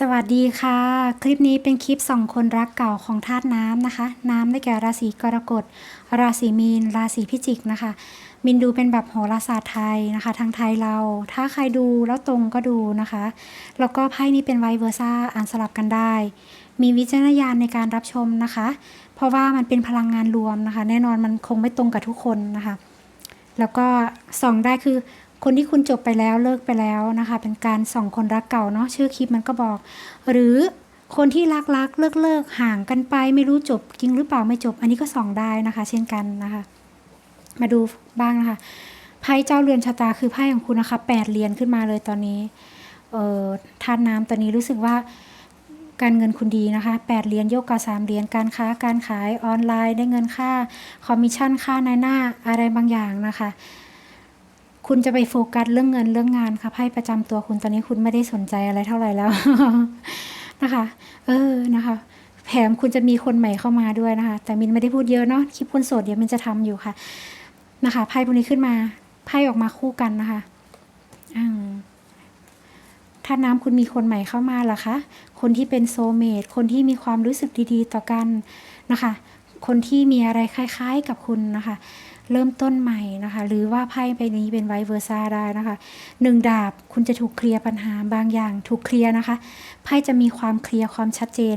สวัสดีค่ะ คลิปนี้เป็นคลิปสองคนรักเก่าของธาตุน้ำนะคะ น้ำได้แก่ราศีกรกฎ ราศีมีน ราศีพิจิกนะคะ มินดูเป็นแบบโหราศาสตร์ไทยนะคะ ทางไทยเรา ถ้าใครดูแล้วตรงก็ดูนะคะ แล้วก็ไพ่นี้เป็นไวเวอร์ซ่าอ่านสลับกันได้ มีวิจารณญาณในการรับชมนะคะ เพราะว่ามันเป็นพลังงานรวมนะคะ แน่นอนมันคงไม่ตรงกับทุกคนนะคะ แล้วก็ส่องได้คือ คนที่คุณจบไปแล้วเลิกไปแล้วนะคะ เป็นการส่องคนรักเก่าเนาะชื่อคลิปมันก็บอก หรือคนที่รักรักเลิกเลิกห่างกันไป ไม่รู้จบจริงหรือเปล่าไม่จบ อันนี้ก็ส่องได้นะคะ เช่นกันนะคะ มาดูบ้างนะคะไพ่เจ้าเรือนชะตาคือไพ่ของคุณนะคะแปดเหรียญขึ้นมาเลยตอนนี้เอ่อทานน้ำตอนนี้รู้สึกว่าการเงินคุณดีนะคะแปดเหรียญโยกกับสามเหรียญการค้าการขายออนไลน์ได้เงินค่าคอมมิชชั่นค่าในหน้าอะไรบางอย่างนะคะ คุณจะไปโฟกัสเรื่องเงินเรื่องงานค่ะไพ่ประจำตัวคุณตอนนี้คุณไม่ได้สนใจอะไรเท่าไหร่แล้วนะคะ เออนะคะแถมคุณจะมีคนใหม่เข้ามาด้วยนะคะ แต่มินไม่ได้พูดเยอะเนาะคลิปคนโสดเดี๋ยวมินจะทำอยู่ค่ะ นะคะไพ่พวกนี้ขึ้นมาไพ่ออกมาคู่กันนะคะอถ้าน้ำคุณมีคนใหม่เข้ามาล่ะคะ คนที่เป็นโซเมตคนที่มีความรู้สึกดีๆ ต่อกันนะคะ คนที่มีอะไรคล้าย ๆ กับคุณนะคะ เริ่มต้นใหม่นะคะ หรือว่าไพ่ใบนี้เป็นไวเวอร์ซ่าได้นะคะหนึ่งดาบคุณจะถูกเคลียร์ปัญหาบางอย่างถูกเคลียร์นะคะไพ่จะมีความเคลียร์ความชัดเจน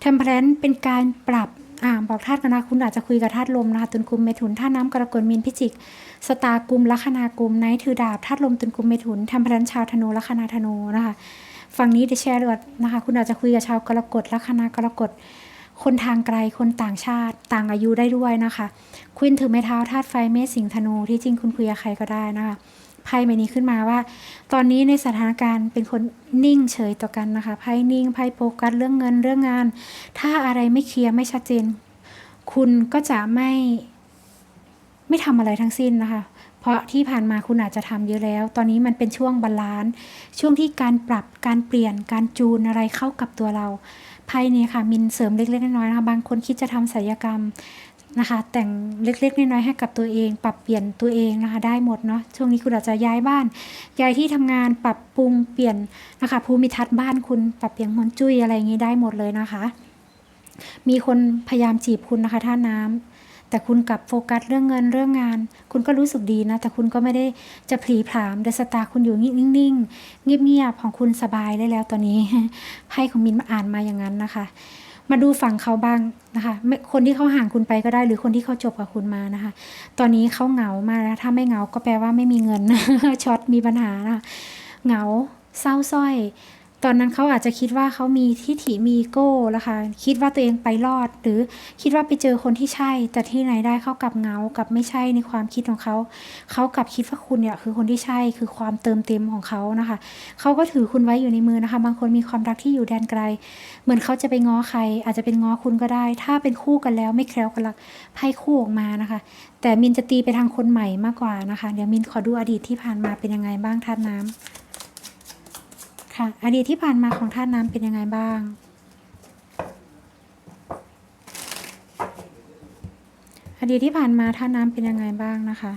เทมเพลนเป็นการปรับอ่าบอกธาตุกันนะคุณอาจจะคุยกับธาตุลมนะคะตุนกุมเมถุนธาตุน้ำกรกฎมีนพิจิกสตาร์กุมลัคนากุมไนท์ถือดาบธาตุลมตุนกุมเมถุนทำพลนชาวธนูลัคนาธนูนะคะฝั่งนี้เดแชร์ดวดนะคะ คุณอาจจะคุยกับชาวกรกฎลัคนากรกฎ คนทางไกลคนต่างชาติต่างอายุได้ด้วยนะคะควินถือไม้เท้าธาตุไฟเมษสิงธนูที่จริงคุณคุยกับใครก็ได้นะคะไพ่ใบนี้ขึ้นมาว่า ตอนนี้ในสถานการณ์เป็นคนนิ่งเฉยต่อกันนะคะไพ่นิ่งไพ่โฟกัสเรื่องเงินเรื่องงาน ถ้าอะไรไม่เคลียร์ไม่ชัดเจน คุณก็จะไม่ไม่ทำอะไรทั้งสิ้นนะคะ เพราะที่ผ่านมาคุณอาจจะทำเยอะแล้ว ตอนนี้มันเป็นช่วงบาลานซ์ช่วงที่การปรับการเปลี่ยนการจูนอะไรเข้ากับตัวเรา ไพ่นี้ค่ะ มินเสริมเล็กๆน้อยๆนะคะบางคนคิดจะทำศัลยกรรมนะคะ แต่งเล็กๆน้อยๆให้กับตัวเอง ปรับเปลี่ยนตัวเองนะคะ ได้หมดเนาะช่วงนี้คุณอาจจะย้ายบ้าน ย้ายที่ทำงานปรับปรุงเปลี่ยนนะคะภูมิทัศน์บ้านคุณปรับเปลี่ยนฮวงจุ้ยอะไรอย่างนี้ได้หมดเลยนะคะ มีคนพยายามจีบคุณนะคะท่าน้ำ แต่คุณกลับโฟกัสเรื่องเงินเรื่องงาน คุณก็รู้สึกดีนะ แต่คุณก็ไม่ได้จะผลีผลามเดสตาร์คุณอยู่นิ่งๆเงียบๆของคุณสบายได้แล้วตอนนี้ไพ่ของมินมาอ่านมาอย่างนั้นนะคะ มาดูฝั่งเขาบ้างนะคะคนที่เขาห่างคุณไปก็ได้ หรือคนที่เขาจบกับคุณมานะคะ ตอนนี้เขาเหงามากแล้วถ้าไม่เหงาก็แปลว่าไม่มีเงินช็อตมีปัญหานะคะเหงาเศร้าสร้อย ตอนนั้นเขาอาจจะคิดว่าเขามีทิฏฐิมีอีโก้แล้วค่ะคิดว่าตัวเองไปรอด หรือคิดว่าไปเจอคนที่ใช่ แต่ที่ไหนได้เขากลับเงากลับไม่ใช่ในความคิดของเขาเขากลับคิดว่าคุณเนี่ยคือคนที่ใช่คือความเติมเต็มของเขานะคะเขาก็ถือคุณไว้อยู่ในมือนะคะ บางคนมีความรักที่อยู่แดนไกล เหมือนเขาจะไปง้อใคร อาจจะเป็นง้อคุณก็ได้ ถ้าเป็นคู่กันแล้วไม่แคล้วกันลักไพ่คู่ออกมานะคะ แต่มินจะตีไปทางคนใหม่มากกว่านะคะ เดี๋ยวมินขอดูอดีตที่ผ่านมาเป็นยังไงบ้างท่านน้ำ ค่ะ อดีตที่ผ่านมาของท่าตุน้ำเป็นยังไงบ้าง อดีตที่ผ่านมาท่าตุน้ำเป็นยังไงบ้างนะคะ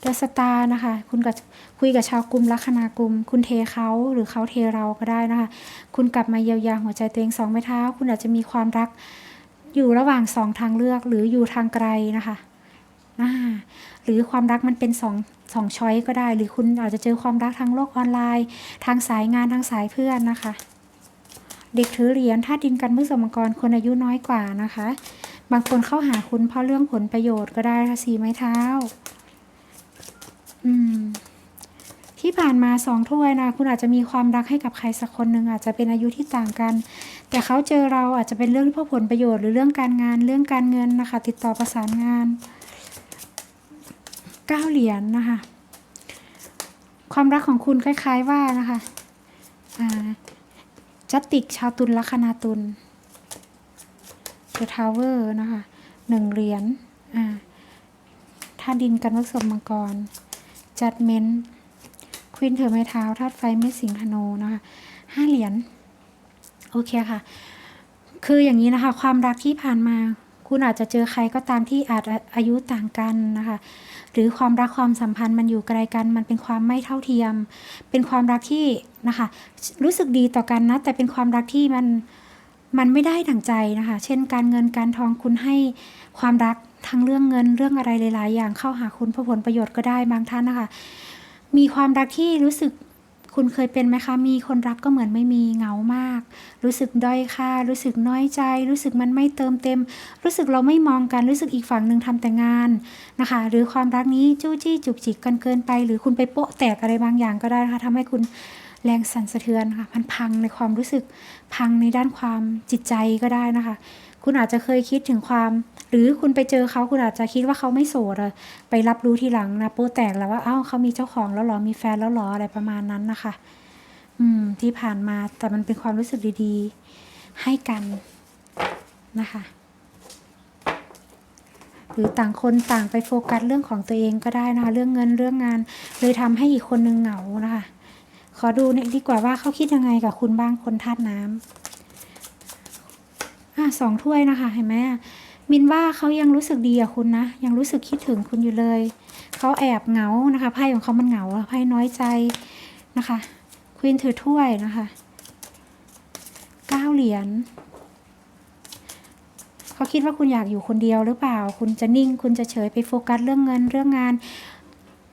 เดสตานะคะ คุณกับคุยกับชาวกลุ่มลัคนากลุ่มคุณเทเขาหรือเขาเทเราก็ได้นะคะ คุณกลับมาเยียวยาหัวใจตัวเองสองไม้เท้า คุณอาจจะมีความรักอยู่ระหว่างสองทางเลือกหรืออยู่ทางไกลนะคะ หรือความรักมันเป็นสองสองช้อยก็ได้ หรือคุณอาจจะเจอความรักทางโลกออนไลน์ ทางสายงานทางสายเพื่อนนะคะ เด็กถือเหรียญธาตุดินกันมือสมกรคนอายุน้อยกว่านะคะ บางคนเข้าหาคุณเพราะเรื่องผลประโยชน์ก็ได้ค่ะสีไม้เท้า อืมที่ผ่านมาสองถ้วยนะคุณอาจจะมีความรักให้กับใครสักคนหนึ่งอาจจะเป็นอายุที่ต่างกัน แต่เขาเจอเราอาจจะเป็นเรื่องเพื่อผลประโยชน์หรือเรื่องการงานเรื่องการเงินนะคะ ติดต่อประสานงาน เก้าเหรียญนะคะ ความรักของคุณคล้าย ๆว่านะคะจัตติกชาวตุลลัคนาตุลเดอะทาวเวอร์นะคะหนึ่งเหรียญท่าดินกันวัสมมังกร จัดเมนควินเธอไม้เท้าธาตุไฟไม่สิงธนูนะคะห้าเหรียญ โอเคค่ะ คืออย่างนี้นะคะ ความรักที่ผ่านมา คุณอาจจะเจอใครก็ตามที่อาจอายุต่างกันนะคะ หรือความรักความสัมพันธ์มันอยู่ไกลกัน มันเป็นความไม่เท่าเทียม เป็นความรักที่นะคะ รู้สึกดีต่อกันนะ แต่เป็นความรักที่มันมันไม่ได้ดั่งใจนะคะ เช่น การเงินการทองคุณให้ความรักทั้งเรื่องเงินเรื่องอะไรหลาย ๆ อย่างเข้าหาคุณเพื่อผลประโยชน์ก็ได้บางท่านนะคะ มีความรักที่รู้สึก คุณเคยเป็นไหมคะ มีคนรักก็เหมือนไม่มีเหงามาก รู้สึกด้อยค่า รู้สึกน้อยใจ รู้สึกมันไม่เติมเต็ม รู้สึกเราไม่มองกัน รู้สึกอีกฝั่งหนึ่งทำแต่งานนะคะ หรือความรักนี้จู้จี้จุกจิกกันเกินไป หรือคุณไปโปะแตกอะไรบางอย่างก็ได้นะคะทำให้คุณแรงสั่นสะเทือนค่ะ มันพังในความรู้สึก พังในด้านความจิตใจก็ได้นะคะ คุณอาจจะเคยคิดถึงความ หรือคุณไปเจอเขาคุณอาจจะคิดว่าเขาไม่โสดไปรับรู้ทีหลังนะโป๊แตกแล้วว่าเอ้าเขามีเจ้าของแล้วหรอมีแฟนแล้วหรออะไรประมาณนั้นนะคะ อืม ที่ผ่านมาแต่มันเป็นความรู้สึกดีๆ ให้กันนะคะ หรือต่างคนต่างไปโฟกัสเรื่องของตัวเองก็ได้นะคะ เรื่องเงินเรื่องงาน เลยทำให้อีกคนนึงเหงานะคะ ขอดูเนี่ยดีกว่าว่าเขาคิดยังไงกับคุณบ้างคนธาตุน้ำ อะสองถ้วยนะคะ เห็นไหมมินว่าเขายังรู้สึกดีกับคุณนะ ยังรู้สึกคิดถึงคุณอยู่เลย เขาแอบเหงานะคะ ไพ่ของเขามันเหงาไพ่น้อยใจนะคะ ควีนถือถ้วยนะคะเก้าเหรียญเขาคิดว่าคุณอยากอยู่คนเดียวหรือเปล่า คุณจะนิ่ง คุณจะเฉยไปโฟกัสเรื่องเงินเรื่องงาน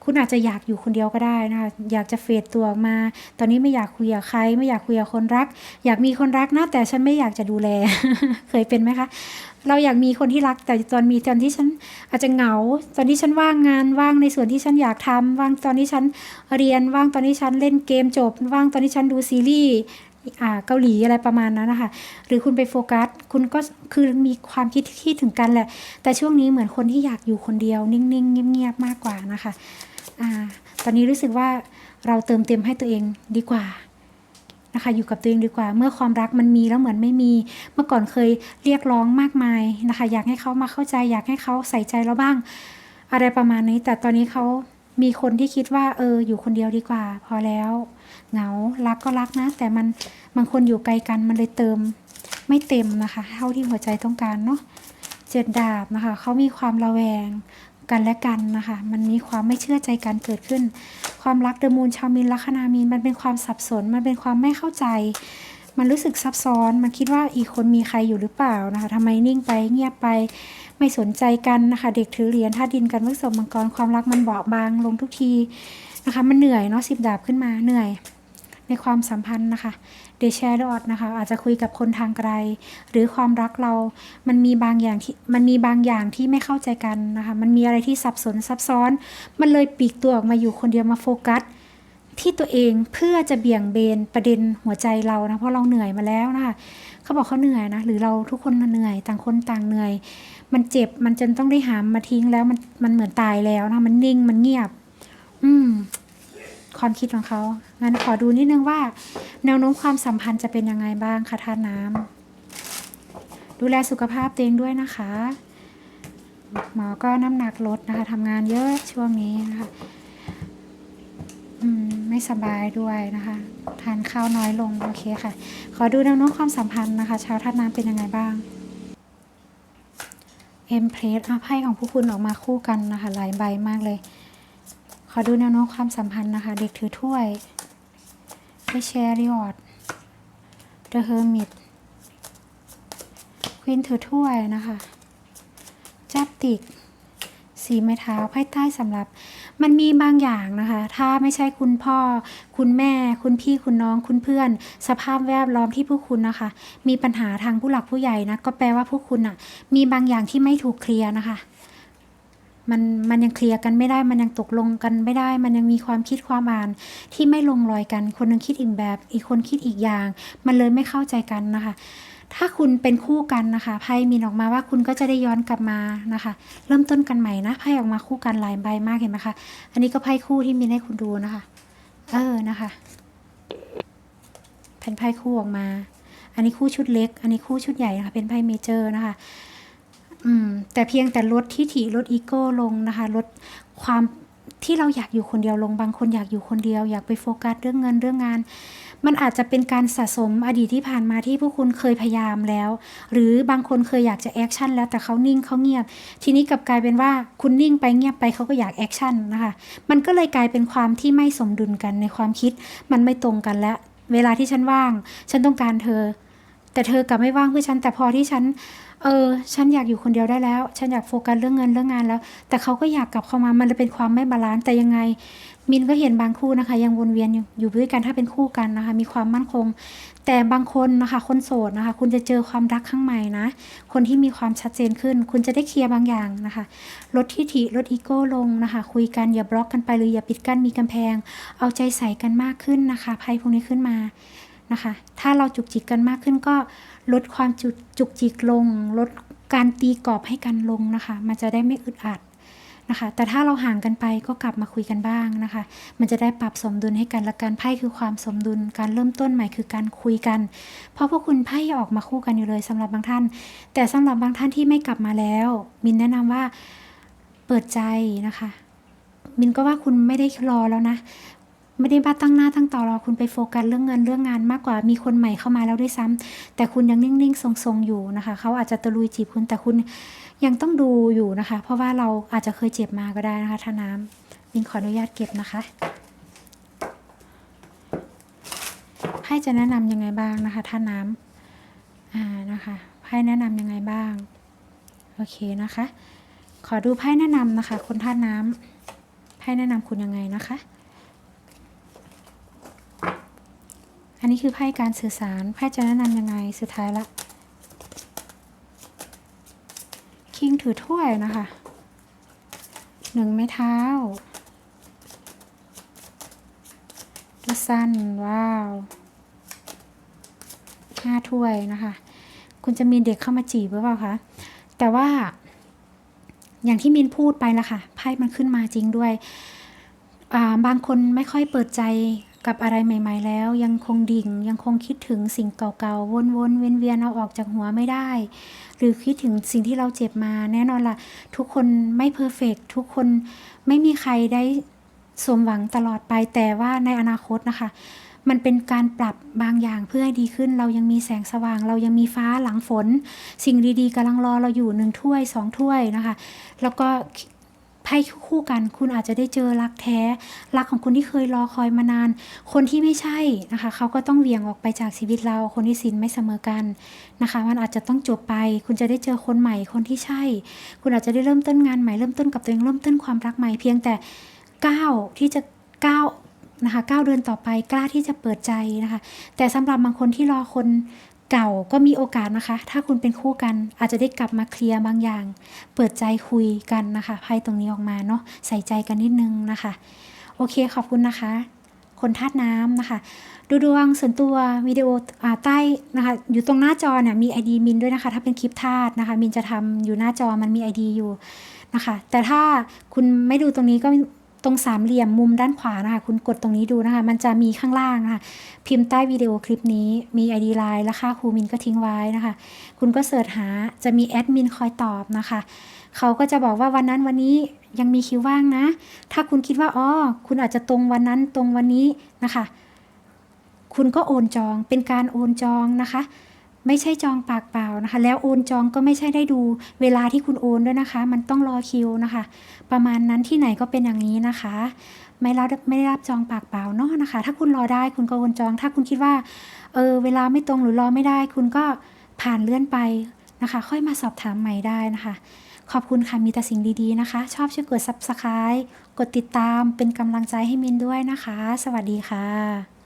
คุณอาจจะอยากอยู่คนเดียวก็ได้นะคะอยากจะเฟดตัวออกมา ตอนนี้ไม่อยากคุยกับใคร ไม่อยากคุยกับคนรัก อยากมีคนรักนะแต่ฉันไม่อยากจะดูแล เคยเป็นไหมคะ เราอยากมีคนที่รัก แต่ตอนมีตอนที่ฉันอาจจะเหงา ตอนที่ฉันว่างงานว่างในส่วนที่ฉันอยากทำว่างตอนที่ฉันเรียนว่างตอนที่ฉันเล่นเกมจบ ว่างตอนที่ฉันดูซีรีส์อ่าเกาหลีอะไรประมาณนั้นนะคะ หรือคุณไปโฟกัส คุณก็คือมีความคิดที่ถึงกันแหละ แต่ช่วงนี้เหมือนคนที่อยากอยู่คนเดียว นิ่งๆ เงียบๆ มากกว่านะคะ อตอนนี้รู้สึกว่าเราเติมเต็มให้ตัวเองดีกว่านะคะอยู่กับตัวเองดีกว่า เมื่อความรักมันมีแล้วเหมือนไม่มี เมื่อก่อนเคยเรียกร้องมากมายนะคะ อยากให้เขามาเข้าใจ อยากให้เขาใส่ใจเราบ้าง อะไรประมาณนี้ แต่ตอนนี้เขามีคนที่คิดว่า เออ อยู่คนเดียวดีกว่า พอแล้ว เหงารักก็รักนะ แต่มันบางคนอยู่ไกลกันมันเลยเติมไม่เต็มนะคะ เท่าที่หัวใจต้องการเนาะเจ็ดดาบนะคะเขามีความระแวง กันและกันนะคะ มันมีความไม่เชื่อใจกันเกิดขึ้น ความรักเดอมูนชาวมีนลัคนามีนมันเป็นความสับสน มันเป็นความไม่เข้าใจ มันรู้สึกซับซ้อน มันคิดว่าอีกคนมีใครอยู่หรือเปล่านะคะทำไมนิ่งไปเงียบไป ไม่สนใจกันนะคะ เด็กถือเหรียญท่าดินกันพฤกษบมังกร ความรักมันเบาบางลงทุกทีนะคะ มันเหนื่อยเนาะสิบดาบขึ้นมาเหนื่อย ในความสัมพันธ์นะคะ เดชแชร์ดอดนะคะ อาจจะคุยกับคนทางไกล หรือความรักเรา มันมีบางอย่างที่มันมีบางอย่างที่ไม่เข้าใจกันนะคะ มันมีอะไรที่สับสนซับซ้อน มันเลยปีกตัวออกมาอยู่คนเดียวมาโฟกัสที่ตัวเองเพื่อจะเบี่ยงเบนประเด็นหัวใจเรานะเพราะเราเหนื่อยมาแล้วนะคะเขาบอกเขาเหนื่อยนะหรือเราทุกคนเหนื่อยต่างคนต่างเหนื่อย มันเจ็บมันจนต้องได้หามมาทิ้งแล้วมันมันเหมือนตายแล้วนะมันนิ่งมันเงียบ อืม ความคิดของเขางั้นขอดูนิดนึงว่า แนวโน้มความสัมพันธ์จะเป็นยังไงบ้างคะท่าน้ำดูแลสุขภาพตัวเองด้วยนะคะ หมอก็น้ำหนักลดนะคะทำงานเยอะช่วงนี้นะคะมไม่สบายด้วยนะคะ ทานข้าวน้อยลง โอเคค่ะ ขอดูแนวโน้มความสัมพันธ์นะคะ ชาวธาน้ำเป็นยังไงบ้างเอ็มเพลสไพ่ของผู้คุณออกมาคู่กันนะคะ หลายใบมากเลย ขอดูแนวโน้มความสัมพันธ์นะคะ เด็กถือถ้วยไปแชร์รีวอดเดอะเฮอร์มิตควีนถือถ้วยนะคะ จับติกสีไม้เท้าไพ่ใต้สำหรับ มันมีบางอย่างนะคะ ถ้าไม่ใช่คุณพ่อ คุณแม่ คุณพี่คุณน้องคุณเพื่อน สภาพแวดล้อมที่ผู้คุณนะคะ มีปัญหาทางผู้หลักผู้ใหญ่นะก็แปลว่าผู้คุณอะ มีบางอย่างที่ไม่ถูกเคลียร์นะคะ มันมันยังเคลียร์กันไม่ได้ มันยังตกลงกันไม่ได้ มันยังมีความคิดความอ่านที่ไม่ลงรอยกัน คนหนึงคิดอีกแบบ อีกคนคิดอีกอย่าง มันเลยไม่เข้าใจกันนะคะ ถ้าคุณเป็นคู่กันนะคะไพ่มีออกมาว่าคุณก็จะได้ย้อนกลับมานะคะ เริ่มต้นกันใหม่นะไพ่ออกมาคู่กันหลายใบมากเห็นไหมคะ อันนี้ก็ไพ่คู่ที่มีให้คุณดูนะคะ เออนะคะเป็นไพ่คู่ออกมา อันนี้คู่ชุดเล็ก อันนี้คู่ชุดใหญ่นะคะ เป็นไพ่เมเจอร์นะคะ อืมแต่เพียงแต่ลดที่ถี่ลดอีโก้ลงนะคะลดความที่เราอยากอยู่คนเดียวลงบางคนอยากอยู่คนเดียว อยากไปโฟกัสเรื่องเงินเรื่องงาน มันอาจจะเป็นการสะสมอดีตที่ผ่านมาที่พวกคุณเคยพยายามแล้ว หรือบางคนเคยอยากจะแอคชั่นแล้วแต่เขานิ่งเขาเงียบ ทีนี้กลับกลายเป็นว่าคุณนิ่งไปเงียบไปเขาก็อยากแอคชั่นนะคะมันก็เลยกลายเป็นความที่ไม่สมดุลกันในความคิด มันไม่ตรงกันแล้วเวลาที่ฉันว่าง ฉันต้องการเธอ แต่เธอกลับไม่ว่างเพื่อฉัน แต่พอที่ฉัน เออ ฉันอยากอยู่คนเดียวได้แล้ว ฉันอยากโฟกัสเรื่องเงินเรื่องงานแล้ว แต่เขาก็อยากกลับเข้ามา มันเลยเป็นความไม่บาลานซ์ แต่ยังไง มินก็เห็นบางคู่นะคะ ยังวนเวียนอยู่อยู่ด้วยกันถ้าเป็นคู่กันนะคะ มีความมั่นคง แต่บางคนนะคะ คนโสดนะคะ คุณจะเจอความรักข้างใหม่นะ คนที่มีความชัดเจนขึ้น คุณจะได้เคลียร์บางอย่างนะคะ ลดทิฐิลดอีโก้ลงนะคะ คุยกันอย่าบล็อกกันไปหรืออย่าปิดกั้นมีกำแพง เอาใจใส่กันมากขึ้นนะคะไพ่พวกนี้ขึ้นมา นะคะ ถ้าเราจุกจิกกันมากขึ้นก็ลดความจุจุกจิกลง ลดการตีกรอบให้กันลงนะคะ มันจะได้ไม่อึดอัดนะคะ แต่ถ้าเราห่างกันไปก็กลับมาคุยกันบ้างนะคะ มันจะได้ปรับสมดุลให้กันและกันไพ่คือความสมดุล การเริ่มต้นใหม่คือการคุยกัน เพราะพวกคุณไพ่ออกมาคู่กันอยู่เลยสำหรับบางท่าน แต่สำหรับบางท่านที่ไม่กลับมาแล้ว มินแนะนำว่าเปิดใจนะคะมินก็ว่าคุณไม่ได้รอแล้วนะ ไม่ได้บ้าตั้งหน้าตั้งต่อรอคุณไปโฟกัสเรื่องเงินเรื่องงานมากกว่ามีคนใหม่เข้ามาแล้วด้วยซ้ำแต่คุณยังนิ่งๆทรงๆอยู่นะคะ เขาอาจจะตะลุยจีบคุณแต่คุณยังต้องดูอยู่นะคะ เพราะว่าเราอาจจะเคยเจ็บมาก็ได้นะคะท่าน้ำมินขออนุญาตเก็บนะคะไพ่จะแนะนำยังไงบ้างนะคะท่าน้ำอ่านะคะไพ่แนะนำยังไงบ้างโอเคนะคะ ขอดูไพ่แนะนำนะคะคนท่าน้ำไพ่แนะนำคุณยังไงนะคะ อันนี้คือไพ่การสื่อสารไพ่จะแนะนำยังไงสุดท้ายละคิงถือถ้วยนะคะหนึ่งไม้เท้าดูสั้นว้าวห้าถ้วยนะคะ คุณจะมีเด็กเข้ามาจีบหรือเปล่าคะ แต่ว่า อย่างที่มินพูดไปละค่ะ ไพ่มันขึ้นมาจริงด้วย บางคนไม่ค่อยเปิดใจ กับอะไรใหม่ ๆ แล้ว ยังคงดิ่ง ยังคงคิดถึงสิ่งเก่าๆ วนๆ เวียนๆ เอาออกจากหัวไม่ได้ หรือคิดถึงสิ่งที่เราเจ็บมา แน่นอนล่ะ ทุกคนไม่เพอร์เฟกทุกคนไม่มีใครได้สมหวังตลอดไปแต่ว่าในอนาคตนะคะ มันเป็นการปรับบางอย่างเพื่อให้ดีขึ้น เรายังมีแสงสว่าง เรายังมีฟ้าหลังฝน สิ่งดีๆกำลังรอเราอยู่หนึ่งถ้วยสองถ้วยนะคะ แล้วก็ ไพ่คู่กัน คุณอาจจะได้เจอรักแท้ รักของคนที่เคยรอคอยมานาน คนที่ไม่ใช่นะคะเขาก็ต้องเวียงออกไปจากชีวิตเรา คนที่สินไม่เสมอกันนะคะ มันอาจจะต้องจบไป คุณจะได้เจอคนใหม่คนที่ใช่ คุณอาจจะได้เริ่มต้นงานใหม่เริ่มต้นกับตัวเองเริ่มต้นความรักใหม่เพียงแต่ก้าวที่จะก้าวนะคะก้าวเดินต่อไปกล้าที่จะเปิดใจนะคะ แต่สำหรับบางคนที่รอคน เก่าก็มีโอกาสนะคะ ถ้าคุณเป็นคู่กันอาจจะได้กลับมาเคลียร์บางอย่าง เปิดใจคุยกันนะคะไพ่ตรงนี้ออกมาเนาะใส่ใจกันนิดนึงนะคะ โอเคขอบคุณนะคะ คนธาตุน้ำนะคะ ดูดวงส่วนตัววิดีโออใต้นะคะ อยู่ตรงหน้าจอเนี่ยมี ID มินด้วยนะคะ ถ้าเป็นคลิปธาตุนะคะ มินจะทำอยู่หน้าจอมันมี ID อยู่นะคะ แต่ถ้าคุณไม่ดูตรงนี้ก็ ตรงสามเหลี่ยมมุมด้านขวานะคะ คุณกดตรงนี้ดูนะคะ มันจะมีข้างล่างนะคะ พิมพ์ใต้วิดีโอคลิปนี้มี ID ไลน์และค่าครูมินก็ทิ้งไว้นะคะ คุณก็เสิร์ชหาจะมีแอดมินคอยตอบนะคะ เขาก็จะบอกว่าวันนั้นวันนี้ยังมีคิวว่างนะ ถ้าคุณคิดว่าอ๋อคุณอาจจะตรงวันนั้นตรงวันนี้นะคะ คุณก็โอนจองเป็นการโอนจองนะคะ ไม่ใช่จองปากเปล่านะคะ แล้วโอนจองก็ไม่ใช่ได้ดูเวลาที่คุณโอนด้วยนะคะ มันต้องรอคิวนะคะ ประมาณนั้นที่ไหนก็เป็นอย่างนี้นะคะ ไม่รับไม่ได้รับจองปากเปล่าเนาะนะคะ ถ้าคุณรอได้คุณก็โอนจอง ถ้าคุณคิดว่าเออเวลาไม่ตรงหรือรอไม่ได้ คุณก็ผ่านเลื่อนไปนะคะ ค่อยมาสอบถามใหม่ได้นะคะขอบคุณค่ะ มีแต่สิ่งดีๆนะคะ ชอบช่วยกด subscribe กดติดตามเป็นกำลังใจให้มินด้วยนะคะ สวัสดีค่ะ